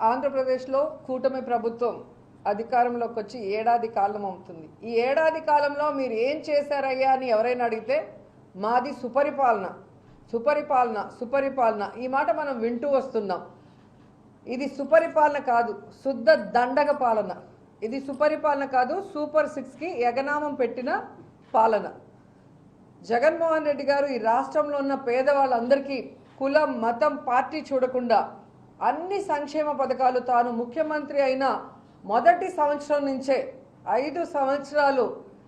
ఆంధ్రప్రదేశ్లో కూటమి ప్రభుత్వం అధికారంలోకి వచ్చి ఏడాది కాలం అవుతుంది. ఈ ఏడాది కాలంలో మీరు ఏం చేశారయ్యా అని ఎవరైనా అడిగితే మాది సుపరిపాలన సుపరిపాలన సుపరిపాలన. ఈ మాట మనం వింటూ వస్తున్నాం. ఇది సుపరిపాలన కాదు శుద్ధ దండగ పాలన. ఇది సుపరిపాలన కాదు సూపర్ సిక్స్కి ఎగనామం పెట్టిన పాలన. జగన్మోహన్ రెడ్డి గారు ఈ రాష్ట్రంలో ఉన్న పేదవాళ్ళందరికీ కులం మతం పార్టీ చూడకుండా అన్ని సంక్షేమ పథకాలు తాను ముఖ్యమంత్రి అయిన మొదటి సంవత్సరం నుంచే ఐదు సంవత్సరాలు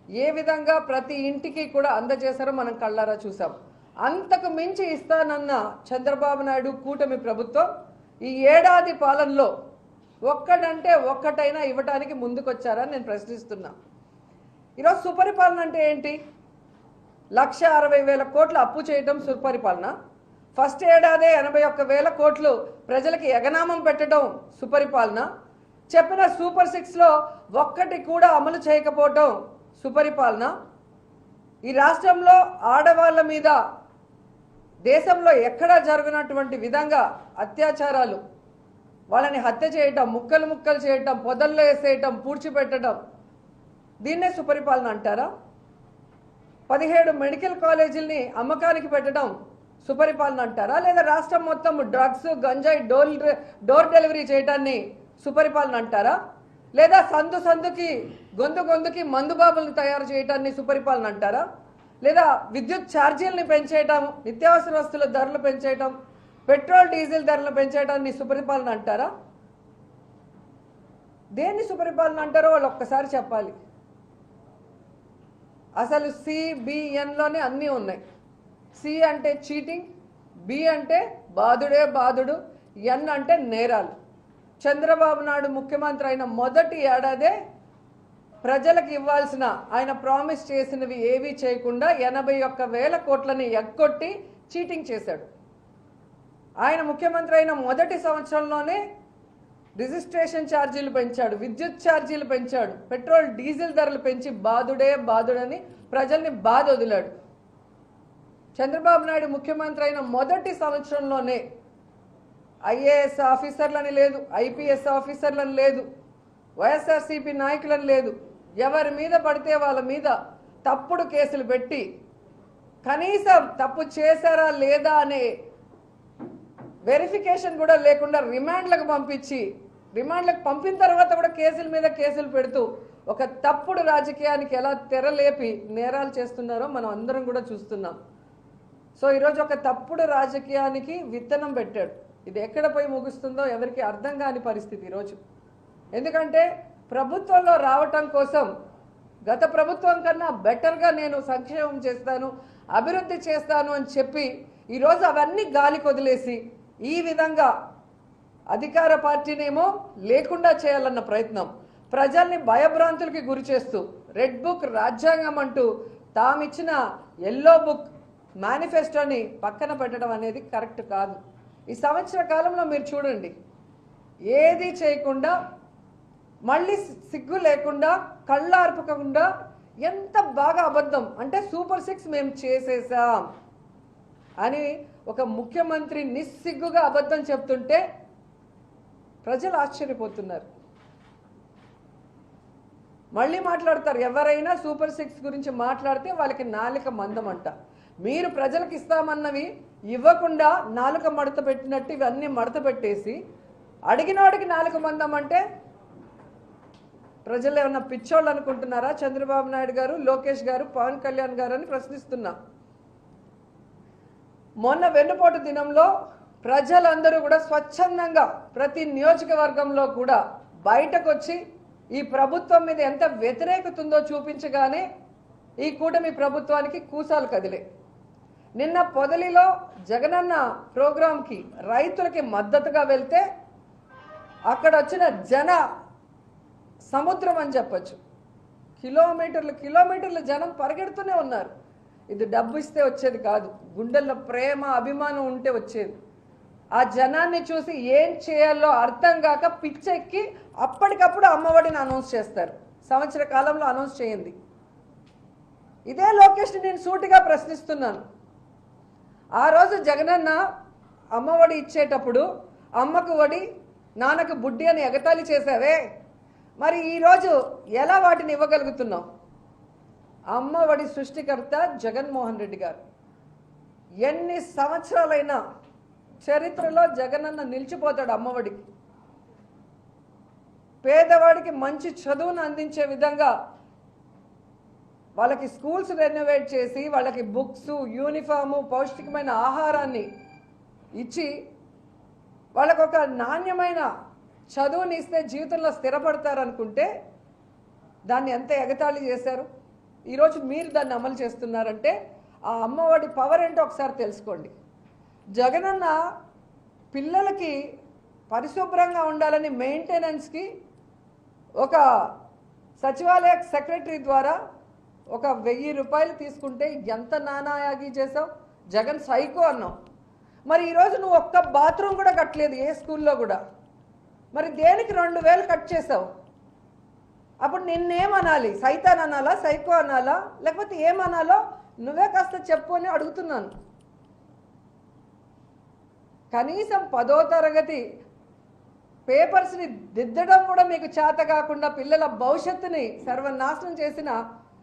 ఏ విధంగా ప్రతి ఇంటికి కూడా అందజేశారో మనం కళ్ళారా చూసాం అంతకు మించి ఇస్తానన్న చంద్రబాబు నాయుడు కూటమి ప్రభుత్వం ఈ ఏడాది పాలనలో ఒక్కడంటే ఒక్కటైనా ఇవ్వటానికి ముందుకొచ్చారని నేను ప్రశ్నిస్తున్నా. ఈరోజు సుపరిపాలన అంటే ఏంటి? లక్ష అరవై వేల కోట్లు అప్పు చేయడం సుపరిపాలన. ఫస్ట్ ఏడాదే ఎనభై ఒక్క వేల కోట్లు ప్రజలకి ఎగనామం పెట్టడం సుపరిపాలన. చెప్పిన సూపర్ సిక్స్లో ఒక్కటి కూడా అమలు చేయకపోవటం సుపరిపాలన. ఈ రాష్ట్రంలో ఆడవాళ్ళ మీద దేశంలో ఎక్కడా జరగనటువంటి విధంగా అత్యాచారాలు వాళ్ళని హత్య చేయటం ముక్కలు ముక్కలు చేయటం పొదల్లో వేసేయటం పూడ్చిపెట్టడం దీన్నే సుపరిపాలన అంటారా? పదిహేడు మెడికల్ కాలేజీల్ని అమ్మకానికి పెట్టడం సుపరిపాలన అంటారా? లేదా రాష్ట్రం మొత్తం డ్రగ్స్ గంజాయి డోర్ డోర్ డెలివరీ చేయడాన్ని సుపరిపాలన అంటారా? లేదా సందు సందుకి గొంతు గొంతుకి మందుబాబులను తయారు చేయడాన్ని సుపరిపాలన అంటారా? లేదా విద్యుత్ ఛార్జీలని పెంచేయటం నిత్యావసర వస్తువుల ధరలు పెంచేయటం పెట్రోల్ డీజిల్ ధరలు పెంచేయడాన్ని సుపరిపాలన అంటారా? దేన్ని సుపరిపాలన అంటారో వాళ్ళు ఒక్కసారి చెప్పాలి. అసలు సిబిఎన్లోనే అన్నీ ఉన్నాయి. సి అంటే చీటింగ్ బి అంటే బాధుడే బాధుడు ఎన్ అంటే నేరాలు. చంద్రబాబు నాయుడు ముఖ్యమంత్రి అయిన మొదటి ఏడాదే ప్రజలకు ఇవ్వాల్సిన ఆయన ప్రామిస్ చేసినవి ఏవీ చేయకుండా ఎనభై ఒక్క వేల కోట్లని ఎగ్గొట్టి చీటింగ్ చేశాడు. ఆయన ముఖ్యమంత్రి అయిన మొదటి సంవత్సరంలోనే రిజిస్ట్రేషన్ ఛార్జీలు పెంచాడు విద్యుత్ ఛార్జీలు పెంచాడు పెట్రోల్ డీజిల్ ధరలు పెంచి బాధుడే బాధుడని ప్రజల్ని బాధ వదిలాడు చంద్రబాబు నాయుడు ముఖ్యమంత్రి అయిన మొదటి సంవత్సరంలోనే ఐఏఎస్ ఆఫీసర్లని లేదు ఐపీఎస్ ఆఫీసర్లను లేదు వైఎస్ఆర్సీపీ నాయకులను లేదు. ఎవరి మీద పడితే వాళ్ళ మీద తప్పుడు కేసులు పెట్టి కనీసం తప్పు చేశారా లేదా అనే వెరిఫికేషన్ కూడా లేకుండా రిమాండ్లకు పంపించి రిమాండ్లకు పంపిన తర్వాత కూడా కేసుల మీద కేసులు పెడుతూ ఒక తప్పుడు రాజకీయానికి ఎలా తెరలేపి నేరాలు చేస్తున్నారో మనం అందరం కూడా చూస్తున్నాం. సో ఈరోజు ఒక తప్పుడు రాజకీయానికి విత్తనం పెట్టాడు. ఇది ఎక్కడ పోయి ముగుస్తుందో ఎవరికి అర్థం కాని పరిస్థితి ఈరోజు. ఎందుకంటే ప్రభుత్వంలో రావటం కోసం గత ప్రభుత్వం కన్నా బెటర్గా నేను సంక్షేమం చేస్తాను అభివృద్ధి చేస్తాను అని చెప్పి ఈరోజు అవన్నీ గాలి కొదిలేసి ఈ విధంగా అధికార పార్టీనేమో లేకుండా చేయాలన్న ప్రయత్నం ప్రజల్ని భయభ్రాంతులకి గురి చేస్తూ రెడ్ బుక్ రాజ్యాంగం అంటూ తామిచ్చిన ఎల్లో బుక్ మేనిఫెస్టోని పక్కన పెట్టడం అనేది కరెక్ట్ కాదు. ఈ సంవత్సర కాలంలో మీరు చూడండి. ఏది చేయకుండా మళ్ళీ సిగ్గు లేకుండా కళ్ళార్పకుండా ఎంత బాగా అబద్ధం అంటే సూపర్ సిక్స్ మేము చేసేసాం అని ఒక ముఖ్యమంత్రి నిస్సిగ్గుగా అబద్ధం చెప్తుంటే ప్రజలు ఆశ్చర్యపోతున్నారు. మళ్ళీ మాట్లాడతారు. ఎవరైనా సూపర్ సిక్స్ గురించి మాట్లాడితే వాళ్ళకి నాలిక మందం అంట మీరు ప్రజలకు ఇస్తామన్నవి ఇవ్వకుండా నాలుక మడత పెట్టినట్టు ఇవన్నీ మడత పెట్టేసి అడిగినోడికి నాలుక మందం అంటే ప్రజలు ఏమన్నా పిచ్చోళ్ళు అనుకుంటున్నారా? చంద్రబాబు నాయుడు గారు లోకేష్ గారు పవన్ కళ్యాణ్ గారు అని ప్రశ్నిస్తున్నా. మొన్న వెన్నుపోటు దినంలో ప్రజలందరూ కూడా స్వచ్ఛందంగా ప్రతి నియోజకవర్గంలో కూడా బయటకు వచ్చి ఈ ప్రభుత్వం మీద ఎంత వ్యతిరేకత ఉందో చూపించగానే ఈ కూటమి ప్రభుత్వానికి కూసాలు కదిలే. నిన్న పొదలిలో జగనన్న ప్రోగ్రాంకి రైతులకి మద్దతుగా వెళ్తే అక్కడ వచ్చిన జన సముద్రం అని చెప్పచ్చు. కిలోమీటర్లు కిలోమీటర్లు జనం పరిగెడుతూనే ఉన్నారు. ఇది డబ్బు ఇస్తే వచ్చేది కాదు. గుండెల్లో ప్రేమ అభిమానం ఉంటే వచ్చేది. ఆ జనాన్ని చూసి ఏం చేయాలో అర్థం కాక పిచ్చెక్కి అప్పటికప్పుడు అమ్మఒడిని అనౌన్స్ చేస్తారు. సంవత్సర కాలంలో అనౌన్స్ చేయండి. ఇదే లోకేష్ని నేను సూటిగా ప్రశ్నిస్తున్నాను. ఆ రోజు జగనన్న అమ్మ ఒడి ఇచ్చేటప్పుడు అమ్మకు వడి నాన్నకు బుడ్డి అని ఎగతాళి చేశావే. మరి ఈరోజు ఎలా వాటిని ఇవ్వగలుగుతున్నాం అమ్మఒడి సృష్టికర్త జగన్మోహన్ రెడ్డి గారు. ఎన్ని సంవత్సరాలైనా చరిత్రలో జగనన్న నిలిచిపోతాడు అమ్మఒడికి పేదవాడికి మంచి చదువును అందించే విధంగా వాళ్ళకి స్కూల్స్ రెనోవేట్ చేసి వాళ్ళకి బుక్స్ యూనిఫాము పౌష్టికమైన ఆహారాన్ని ఇచ్చి వాళ్ళకు ఒక నాణ్యమైన చదువుని ఇస్తే జీవితంలో స్థిరపడతారనుకుంటే దాన్ని ఎంత ఎగతాళి చేశారు? ఈరోజు మీరు దాన్ని అమలు చేస్తున్నారంటే ఆ అమ్మఒడి పవర్ ఏంటో ఒకసారి తెలుసుకోండి. జగనన్న పిల్లలకి పరిశుభ్రంగా ఉండాలని మెయింటెనెన్స్కి ఒక సచివాలయ సెక్రటరీ ద్వారా ఒక వెయ్యి రూపాయలు తీసుకుంటే ఎంత నానాయాగి చేసావు జగన్ సైకో అన్నావు. మరి ఈరోజు నువ్వు ఒక్క బాత్రూమ్ కూడా కట్టలేదు ఏ స్కూల్లో కూడా. మరి దేనికి రెండు వేలు కట్ చేసావు అప్పుడు నిన్నేమనాలి? సైతాన్ అనాలా? సైకో అనాలా? లేకపోతే ఏమనాలో? నువ్వే కాస్త చెప్పు అని అడుగుతున్నాను. కనీసం పదో తరగతి పేపర్స్ని దిద్దడం కూడా మీకు చేత కాకుండా పిల్లల భవిష్యత్తుని సర్వనాశనం చేసిన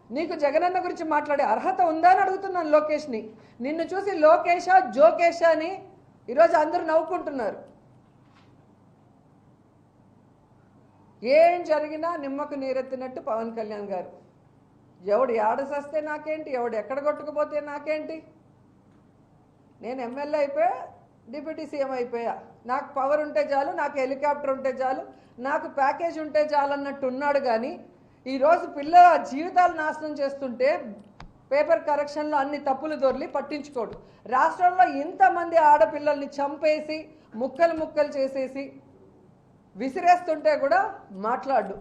నీకు జగనన్న గురించి మాట్లాడే అర్హత ఉందా అని అడుగుతున్నాను లోకేష్ని. నిన్ను చూసి లోకేషా జోకేష అని ఈరోజు అందరూ నవ్వుకుంటున్నారు. ఏం జరిగినా నిమ్మకు నీరెత్తినట్టు పవన్ కళ్యాణ్ గారు. ఎవడు ఏడసస్తే నాకేంటి? ఎవడు ఎక్కడ కొట్టుకుపోతే నాకేంటి? నేను ఎమ్మెల్యే అయిపోయా డిప్యూటీ సీఎం అయిపోయా. నాకు పవర్ ఉంటే చాలు నాకు హెలికాప్టర్ ఉంటే చాలు నాకు ప్యాకేజ్ ఉంటే చాలు అన్నట్టు ఉన్నాడు కానీ ఈరోజు పిల్లల జీవితాలు నాశనం చేస్తుంటే పేపర్ కరెక్షన్లో అన్ని తప్పులు దొర్లి పట్టించుకోడు. రాష్ట్రంలో ఇంతమంది ఆడపిల్లల్ని చంపేసి ముక్కలు ముక్కలు చేసేసి విసిరేస్తుంటే కూడా మాట్లాడు.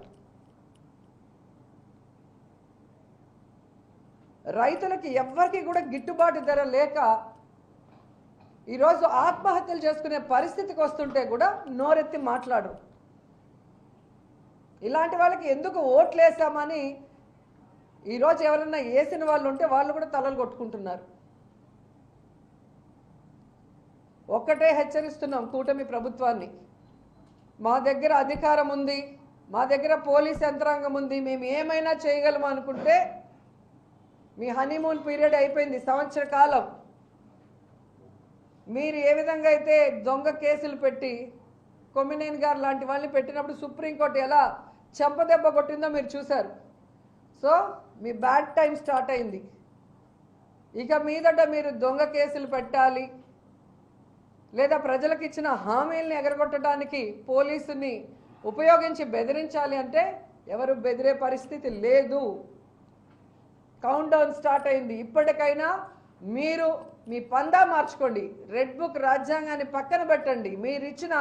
రైతులకి ఎవ్వరికి కూడా గిట్టుబాటు ధర లేక ఈరోజు ఆత్మహత్యలు చేసుకునే పరిస్థితికి వస్తుంటే కూడా నోరెత్తి మాట్లాడు. ఇలాంటి వాళ్ళకి ఎందుకు ఓట్లేసామని ఈరోజు ఎవరన్నా వేసిన వాళ్ళు ఉంటే వాళ్ళు కూడా తలలు కొట్టుకుంటున్నారు. ఒక్కటే హెచ్చరిస్తున్నాం కూటమి ప్రభుత్వాన్ని. మా దగ్గర అధికారం ఉంది మా దగ్గర పోలీస్ యంత్రాంగం ఉంది మేము ఏమైనా చేయగలం అనుకుంటే మీ హనీమూన్ పీరియడ్ అయిపోయింది సంవత్సర కాలం. మీరు ఏ విధంగా అయితే దొంగ కేసులు పెట్టి కొమ్మినేని గారు లాంటి వాళ్ళని పెట్టినప్పుడు సుప్రీంకోర్టు ఎలా చెంపదెబ్బ కొట్టిందో మీరు చూశారు. సో మీ బ్యాడ్ టైం స్టార్ట్ అయింది. ఇక మీదట మీరు దొంగ కేసులు పెట్టాలి. లేదా ప్రజలకు ఇచ్చిన హామీల్ని ఎగరగొట్టడానికి పోలీసుని ఉపయోగించి బెదిరించాలి అంటే ఎవరు బెదిరే పరిస్థితి లేదు. కౌంట్ డౌన్ స్టార్ట్ అయింది. ఇప్పటికైనా మీరు మీ పందా మార్చుకోండి. రెడ్ బుక్ రాజ్యాంగాన్ని పక్కన పెట్టండి. మీరు ఇచ్చిన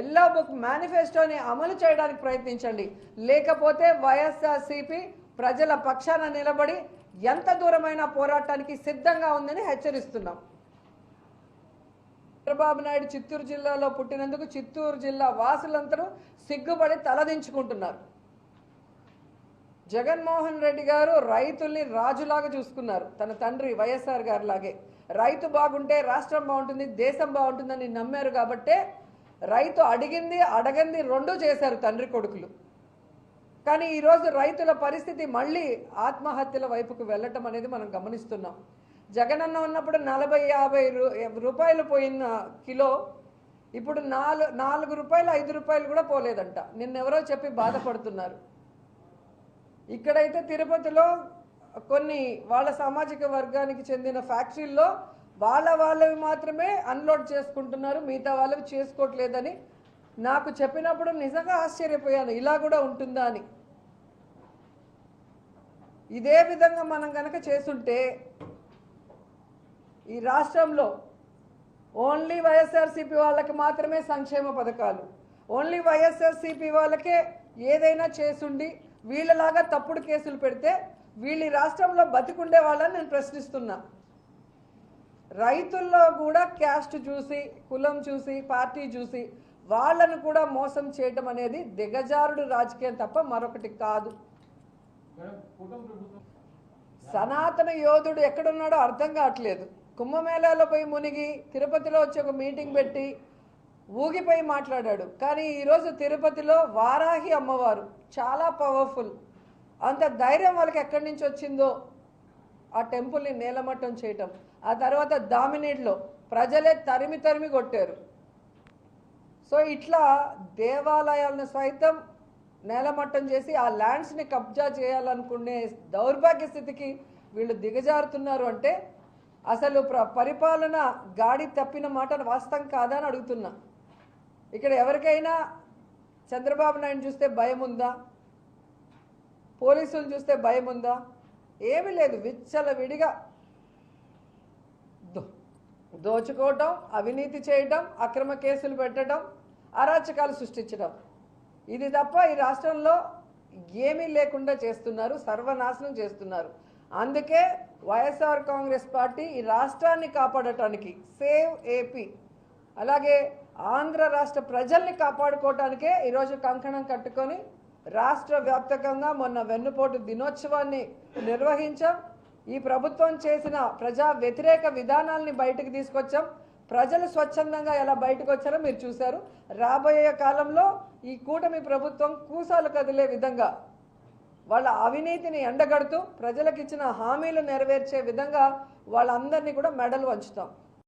ఎల్లో బుక్ మేనిఫెస్టోని అమలు చేయడానికి ప్రయత్నించండి. లేకపోతే వైఎస్ఆర్సీపీ ప్రజల పక్షాన నిలబడి ఎంత దూరమైన పోరాటానికి సిద్ధంగా ఉందని హెచ్చరిస్తున్నాం. చంద్రబాబు నాయుడు చిత్తూరు జిల్లాలో పుట్టినందుకు చిత్తూరు జిల్లా వాసులందరూ సిగ్గుపడి తలదించుకుంటున్నారు. జగన్మోహన్ రెడ్డి గారు రైతుల్ని రాజులాగా చూసుకున్నారు. తన తండ్రి వైఎస్ఆర్ గారు లాగే. రైతు బాగుంటే రాష్ట్రం బాగుంటుంది దేశం బాగుంటుందని నమ్మారు కాబట్టే రైతు అడిగింది అడగంది రెండూ చేశారు తండ్రి కొడుకులు. కానీ ఈరోజు రైతుల పరిస్థితి మళ్ళీ ఆత్మహత్యల వైపుకు వెళ్ళటం అనేది మనం గమనిస్తున్నాం. జగనన్న ఉన్నప్పుడు నలభై యాభై రూ- రూపాయలు పోయిన కిలో ఇప్పుడు నాలుగు నాలుగు రూపాయలు ఐదు రూపాయలు కూడా పోలేదంట. నిన్నెవరో చెప్పి బాధపడుతున్నారు. ఇక్కడైతే తిరుపతిలో కొన్ని వాళ్ళ సామాజిక వర్గానికి చెందిన ఫ్యాక్టరీల్లో వాళ్ళ వాళ్ళవి మాత్రమే అన్లోడ్ చేసుకుంటున్నారు మిగతా వాళ్ళవి చేసుకోవట్లేదని నాకు చెప్పినప్పుడు నిజంగా ఆశ్చర్యపోయాను. ఇలా కూడా ఉంటుందా అని. ఇదే విధంగా మనం కనుక చేసుంటే ఈ రాష్ట్రంలో ఓన్లీ వైఎస్ఆర్సీపీ వాళ్ళకి మాత్రమే సంక్షేమ పథకాలు ఓన్లీ వైఎస్ఆర్సీపీ వాళ్ళకే ఏదైనా చేసుండి వీళ్ళలాగా తప్పుడు కేసులు పెడితే వీళ్ళు రాష్ట్రంలో బతికుండే వాళ్ళని నేను ప్రశ్నిస్తున్నా. రైతుల్లో కూడా క్యాస్ట్ చూసి కులం చూసి పార్టీ చూసి వాళ్ళను కూడా మోసం చేయటం అనేది దిగజారుడు రాజకీయం తప్ప మరొకటి కాదు. సనాతన యోధుడు ఎక్కడున్నాడో అర్థం కావట్లేదు. కుంభమేళాలో పోయి మునిగి తిరుపతిలో వచ్చి ఒక మీటింగ్ పెట్టి ఊగిపోయి మాట్లాడాడు. కానీ ఈరోజు తిరుపతిలో వారాహి అమ్మవారు చాలా పవర్ఫుల్ అంత ధైర్యం వాళ్ళకి ఎక్కడి నుంచి వచ్చిందో? ఆ టెంపుల్ని నేలమట్టం చేయటం. ఆ తర్వాత దామినేట్లో ప్రజలే తరిమి తరిమి కొట్టారు. సో ఇట్లా దేవాలయాలను సైతం నేలమట్టం చేసి ఆ ల్యాండ్స్ని కబ్జా చేయాలనుకునే దౌర్భాగ్య స్థితికి వీళ్ళు దిగజారుతున్నారు అంటే అసలు ప్ర పరిపాలన గాడి తప్పిన మాట వాస్తవం కాదని అడుగుతున్నా. ఇక్కడ ఎవరికైనా చంద్రబాబు నాయుడు చూస్తే భయం ఉందా? పోలీసులు చూస్తే భయం ఉందా? ఏమీ లేదు విచ్చల విడిగా దో దోచుకోవటం అవినీతి చేయటం అక్రమ కేసులు పెట్టడం అరాచకాలు సృష్టించడం. ఇది తప్ప ఈ రాష్ట్రంలో ఏమీ లేకుండా చేస్తున్నారు సర్వనాశనం చేస్తున్నారు. అందుకే వైఎస్ఆర్ కాంగ్రెస్ పార్టీ ఈ రాష్ట్రాన్ని కాపాడటానికి సేవ్ ఏపీ. అలాగే ఆంధ్ర రాష్ట్ర ప్రజల్ని కాపాడుకోవటానికే ఈరోజు కంకణం కట్టుకొని రాష్ట్ర వ్యాప్తంగా మొన్న వెన్నుపోటు దినోత్సవాన్ని నిర్వహించాం. ఈ ప్రభుత్వం చేసిన ప్రజా వ్యతిరేక విధానాల్ని బయటకు తీసుకొచ్చాం. ప్రజలు స్వచ్ఛందంగా ఎలా బయటకు వచ్చారో మీరు చూశారు. రాబోయే కాలంలో ఈ కూటమి ప్రభుత్వం కూసాలు కదిలే విధంగా వాళ్ళ అవినీతిని ఎండగడుతూ ప్రజలకు ఇచ్చిన హామీలు నెరవేర్చే విధంగా వాళ్ళందరినీ కూడా మెడలు వంచుతాం.